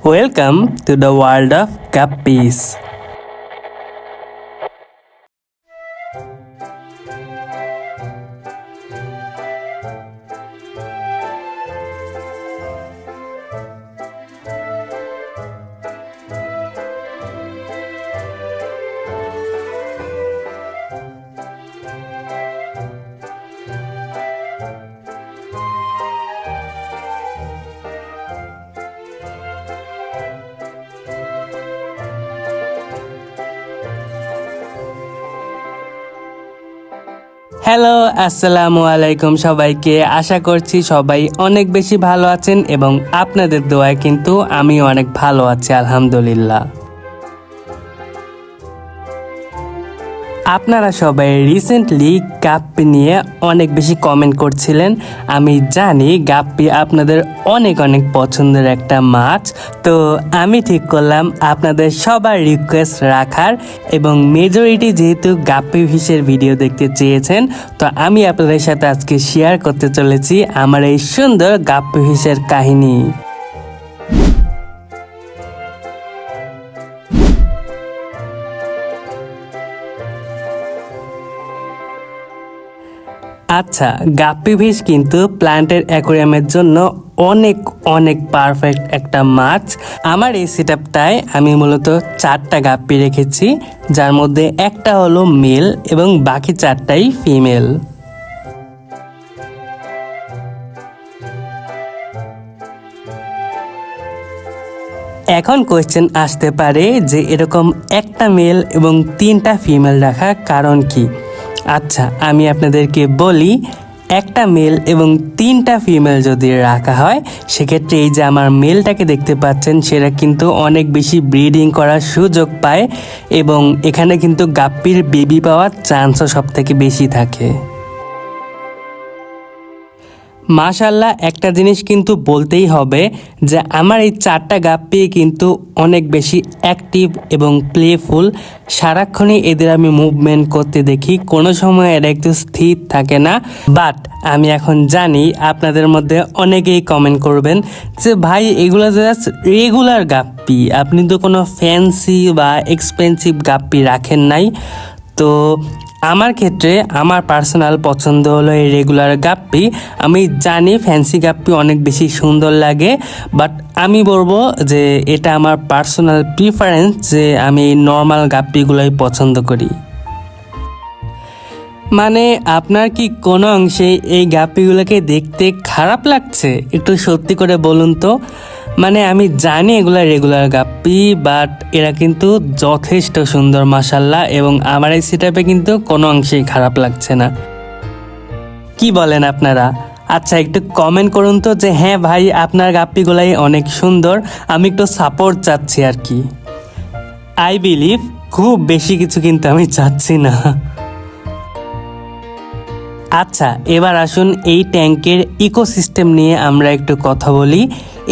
Welcome to the world of guppies. Hello, আসসালামু আলাইকুম সবাইকে। আশা করছি সবাই অনেক বেশি ভালো আছেন এবং আপনাদের দোয়ায় কিন্তু আমি অনেক ভালো আছি, আলহামদুলিল্লাহ। আপনারা সবাই রিসেন্টলি গাপ্পি নিয়ে অনেক বেশি কমেন্ট করছিলেন। আমি জানি গাপ্পি আপনাদের অনেক অনেক পছন্দের একটা মাছ। তো আমি ঠিক করলাম আপনাদের সবার রিকোয়েস্ট রাখার এবং মেজরিটি যেহেতু গাপ্পি ফিশের ভিডিও দেখতে চেয়েছেন, তো আমি আপনাদের সাথে আজকে শেয়ার করতে চলেছি আমার এই সুন্দর গাপ্পি ফিশের কাহিনী। আচ্ছা গাপ্পি ফিশ কিন্তু প্ল্যান্টের অ্যাকোরিয়ামের জন্য অনেক অনেক পারফেক্ট একটা মাছ। আমার এই সেটআপটায় আমি মূলত চারটা গাপ্পি রেখেছি, যার মধ্যে একটা হলো মেল এবং বাকি চারটাই ফিমেল। এখন কোয়েশ্চেন আসতে পারে যে এরকম একটা মেল এবং তিনটা ফিমেল রাখা কারণ কি? আচ্ছা আমি আপনাদেরকে বলি, একটা মেল এবং তিনটা ফিমেল যদি রাখা হয়, সেক্ষেত্রে এই যে আমার মেলটাকে দেখতে পাচ্ছেন, সেটা কিন্তু অনেক বেশি ব্রিডিং করার সুযোগ পায় এবং এখানে কিন্তু গাপ্পির বেবি পাওয়ার চান্সও সব থেকে বেশি থাকে। মাশাল্লাহ একটা জিনিস কিন্তু বলতেই হবে যে আমার এই চারটা গাপ্পি কিন্তু অনেক বেশি অ্যাক্টিভ এবং প্লেফুল সারাক্ষণই এদের আমি মুভমেন্ট করতে দেখি, কোনো সময় এরা একটু স্থির থাকে না। বাট আমি এখন জানি আপনাদের মধ্যে অনেকেই কমেন্ট করবেন যে, ভাই, এগুলো জাস্ট রেগুলার গাপ্পি। আপনি তো কোনো ফ্যান্সি বা এক্সপেন্সিভ গাপ্পি রাখেন নাই। তো আমার ক্ষেত্রে আমার পার্সোনাল পছন্দ হলো এই রেগুলার গাপ্পি। আমি জানি ফ্যান্সি গাপ্পি অনেক বেশি সুন্দর লাগে বাট আমি বলব যে এটা আমার পার্সোনাল প্রিফারেন্স যে আমি নর্মাল গাপ্পিগুলোই পছন্দ করি। মানে আপনার কি কোনো অংশে এই গাপ্পিগুলোকে দেখতে খারাপ লাগছে? একটু সত্যি করে বলুন তো। মানে আমি জানি এগুলা রেগুলার গাপ্পি বাট এরা কিন্তু যথেষ্ট সুন্দর মাসাল্লাহ এবং আমার এই সেটাপে কিন্তু কোনো অংশেই খারাপ লাগছে না। কি বলেন আপনারা? আচ্ছা একটু কমেন্ট করুন তো যে হ্যাঁ ভাই, আপনার গাপ্পিগুলাই অনেক সুন্দর, আমি একটু সাপোর্ট চাচ্ছি আর কি। আই বিলিভ খুব বেশি কিছু কিন্তু আমি চাচ্ছি না। আচ্ছা এবার আসুন এই ট্যাঙ্কের ইকোসিস্টেম নিয়ে আমরা একটু কথা বলি।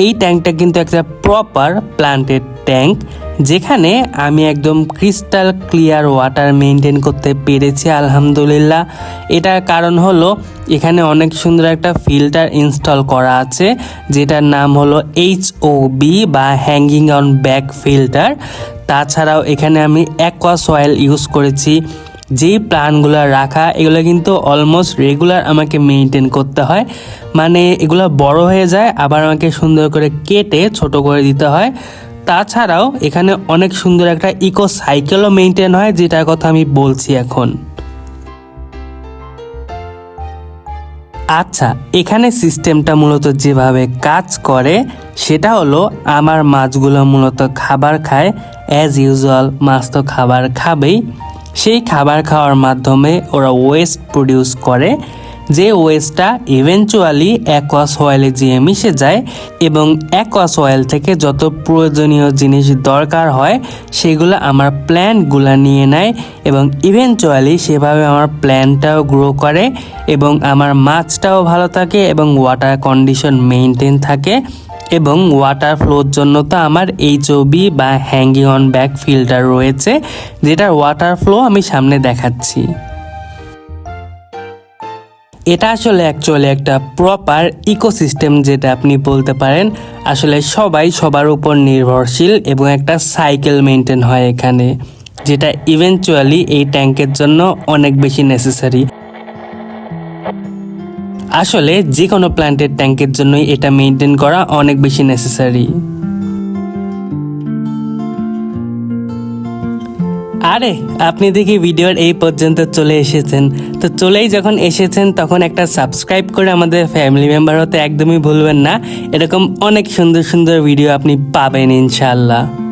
এই ট্যাঙ্কটা কিন্তু একটা প্রপার প্লান্টেড ট্যাঙ্ক, যেখানে আমি একদম ক্রিস্টাল ক্লিয়ার ওয়াটার মেনটেন করতে পেরেছি, আলহামদুলিল্লাহ। এটার কারণ হলো, এখানে অনেক সুন্দর একটা ফিল্টার ইনস্টল করা আছে, যেটার নাম হলো এইচ ও বি বা হ্যাঙ্গিং অন ব্যাক ফিল্টার। তাছাড়াও এখানে আমি অ্যাকোয়া সয়েল ইউজ করেছি যেই প্ল্যানগুলো রাখা, এগুলো কিন্তু অলমোস্ট রেগুলার আমাকে মেনটেন করতে হয়। মানে এগুলো বড় হয়ে যায়, আবার আমাকে সুন্দর করে কেটে ছোট করে দিতে হয়। তাছাড়াও এখানে অনেক সুন্দর একটা ইকো সাইকেলও মেনটেন হয়, যেটার কথা আমি বলছি এখন। আচ্ছা এখানে সিস্টেমটা মূলত যেভাবে কাজ করে, সেটা হলো আমার মাছগুলো মূলত খাবার খায় অ্যাজ ইউজুয়াল মাছ তো খাবার খাবেই। সেই খাবার খাওয়ার মাধ্যমে ওরা ওয়েস্ট প্রডিউস করে, যে ওয়েস্টটা ইভেনচুয়ালি অ্যাকোয়াস অয়েলে যেয়ে মিশে যায় এবং অ্যাকোয়াস অয়েল থেকে যত প্রয়োজনীয় জিনিস দরকার হয়, সেগুলো আমার প্ল্যান্টগুলো নিয়ে নেয় এবং ইভেনচুয়ালি সেভাবে আমার প্ল্যান্টটাও গ্রো করে এবং আমার মাছটাও ভালো থাকে এবং ওয়াটার কন্ডিশন মেনটেন থাকে। এবং ওয়াটার ফ্লোর জন্য তো আমার এইচওবি বা হ্যাঙ্গিং অন ব্যাক ফিল্টার রয়েছে, যেটার ওয়াটার ফ্লো আমি সামনে দেখাচ্ছি। এটা আসলে অ্যাকচুয়ালি একটা প্রপার ইকোসিস্টেম যেটা আপনি বলতে পারেন, আসলে সবাই সবার উপর নির্ভরশীল এবং একটা সাইকেল মেনটেন হয় এখানে, যেটা ইভেনচুয়ালি এই ট্যাঙ্কের জন্য অনেক বেশি নেসেসারি আসলে যে কোনো প্ল্যান্টের ট্যাঙ্কের জন্যই এটা মেনটেন করা অনেক বেশি নেসেসারি আরে, আপনি দেখি ভিডিওর এই পর্যন্ত চলে এসেছেন। তো চলেই যখন এসেছেন, তখন একটা সাবস্ক্রাইব করে আমাদের ফ্যামিলি মেম্বার হতে একদমই ভুলবেন না। এরকম অনেক সুন্দর সুন্দর ভিডিও আপনি পাবেন ইনশাল্লাহ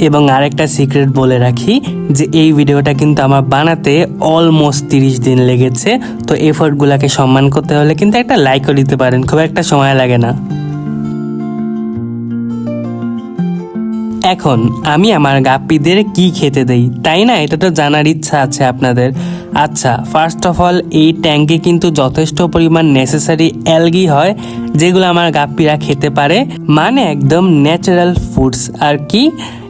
এবং আরেকটা সিক্রেট বলে রাখি যে এই ভিডিওটা কিন্তু আমার বানাতে অলমোস্ট তিরিশ দিন লেগেছে। তো এফোর্টগুলোকে সম্মান করতে হলে কিন্তু একটা লাইকও দিতে পারেন, খুব একটা সময় লাগে না। এখন আমি আমার গাপ্পিদের কি খেতে দেই, তাই না? এটা তো জানার ইচ্ছা আছে আপনাদের। আচ্ছা ফার্স্ট অফ অল এই ট্যাঙ্কে কিন্তু যথেষ্ট পরিমাণ নেসেসারি অ্যালগি হয়, যেগুলো আমার গাপ্পিরা খেতে পারে। মানে একদম ন্যাচারাল ফুডস আর কি?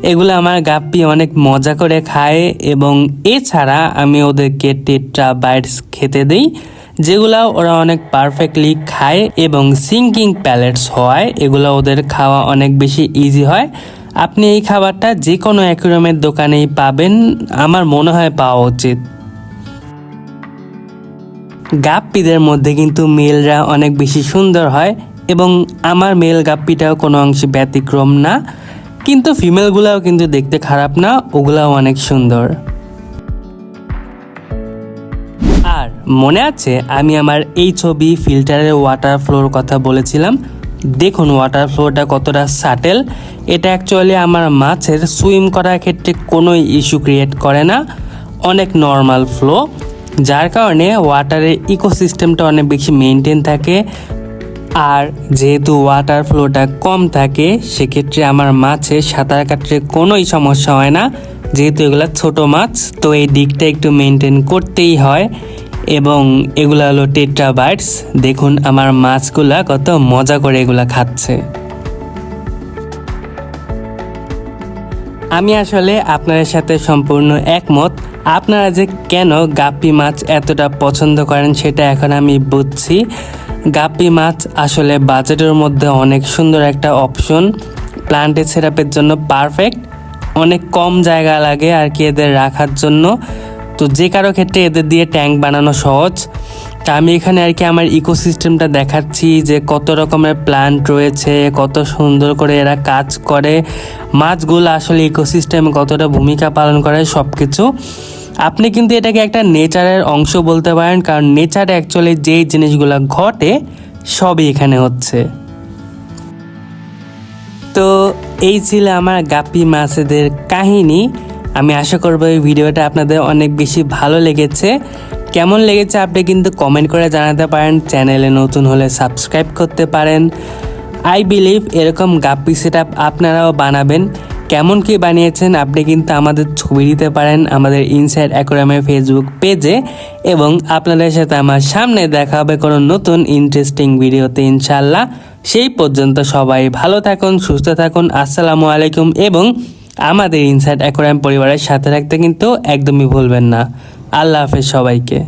এগুলো আমার গাপ্পি অনেক মজা করে খায়, এবং এছাড়া আমি ওদেরকে টেট্রা বাইটস খেতে দিই, যেগুলা ওরা অনেক পারফেক্টলি খায়, এবং সিঙ্কিং প্যালেটস হওয়ায় এগুলো ওদের খাওয়া অনেক বেশি ইজি হয়। আপনি এই খাবারটা যে কোনো অ্যাকুরিয়ামের দোকানেই পাবেন, আমার মনে হয় পাওয়া উচিত। গাপ্পিদের মধ্যে কিন্তু মেলরা অনেক বেশি সুন্দর হয় এবং আমার মেল গাপ্পিটাও কোনো অংশে ব্যতিক্রম না। কিন্তু ফিমেলগুলাও কিন্তু দেখতে খারাপ না, ওগুলাও অনেক সুন্দর। আর মনে আছে, আমি আমার এই ছবি ফিল্টারের ওয়াটার ফ্লোর কথা বলেছিলাম। দেখুন ওয়াটার ফ্লোটা কতটা সাটেল। এটা অ্যাকচুয়ালি আমার মাছের সুইম করার ক্ষেত্রে কোনো ইস্যু ক্রিয়েট করে না। অনেক নর্মাল ফ্লো। যার কারণে ওয়াটারের ইকোসিস্টেমটা অনেক বেশি মেনটেন থাকে। আর যেহেতু ওয়াটার ফ্লোটা কম থাকে, সেক্ষেত্রে আমার মাছে সাঁতার কাটতে কোনোই সমস্যা হয় না। যেহেতু এগুলো ছোট মাছ, তো এই দিকটা একটু মেনটেন করতেই হয়। এবং এগুলো হলো টেট্রা বাইটস দেখুন আমার মাছগুলা কত মজা করে এগুলা খাচ্ছে। আমি আসলে আপনাদের সাথে সম্পূর্ণ একমত। আপনারা যে কেন গাপ্পি মাছ এতটা পছন্দ করেন সেটা এখন আমি বুঝছি। গাপ্পি মাছ আসলে বাজেটের মধ্যে অনেক সুন্দর একটা অপশন। প্লান্টের সেরাপের জন্য পারফেক্ট। অনেক কম জায়গা লাগে আর কি এদের রাখার জন্য। তো যে কারও ক্ষেত্রে এদের দিয়ে ট্যাঙ্ক বানানো সহজ। তা আমি এখানে আর কি আমার ইকোসিস্টেমটা দেখাচ্ছি যে কত রকমের প্ল্যান্ট রয়েছে, কত সুন্দর করে এরা কাজ করে। মাছগুলো আসলে ইকোসিস্টেমে কতটা ভূমিকা পালন করে সব কিছু আপনি কিন্তু এটাকে একটা নেচারের অংশ বলতে পারেন, কারণ নেচারে অ্যাকচুয়ালি যেই জিনিসগুলো ঘটে, সবই এখানে হচ্ছে। তো এই ছিল আমার গাপি মাছেদের কাহিনী। আমি আশা করব এই ভিডিওটা আপনাদের অনেক বেশি ভালো লেগেছে। কেমন লেগেছে আপনি কিন্তু কমেন্ট করে জানাতে পারেন। চ্যানেলে নতুন হলে সাবস্ক্রাইব করতে পারেন। আই বিলিভ এরকম গাপ্পি সেট আপ আপনারাও বানাবেন। কেমন কি বানিয়েছেন আপনি কিন্তু আমাদের ছবি দিতে পারেন আমাদের ইনসাইড অ্যাকোরামের ফেসবুক পেজে এবং আপনাদের সাথে আমার সামনে দেখা হবে কোনো নতুন ইন্টারেস্টিং ভিডিওতে ইনশাল্লাহ সেই পর্যন্ত সবাই ভালো থাকুন, সুস্থ থাকুন, আসসালামু আলাইকুম এবং আমাদের ইনসাইড অ্যাকোরাম পরিবারের সাথে রাখতে কিন্তু একদমই ভুলবেন না। আল্লাহ হাফেজ সবাইকে।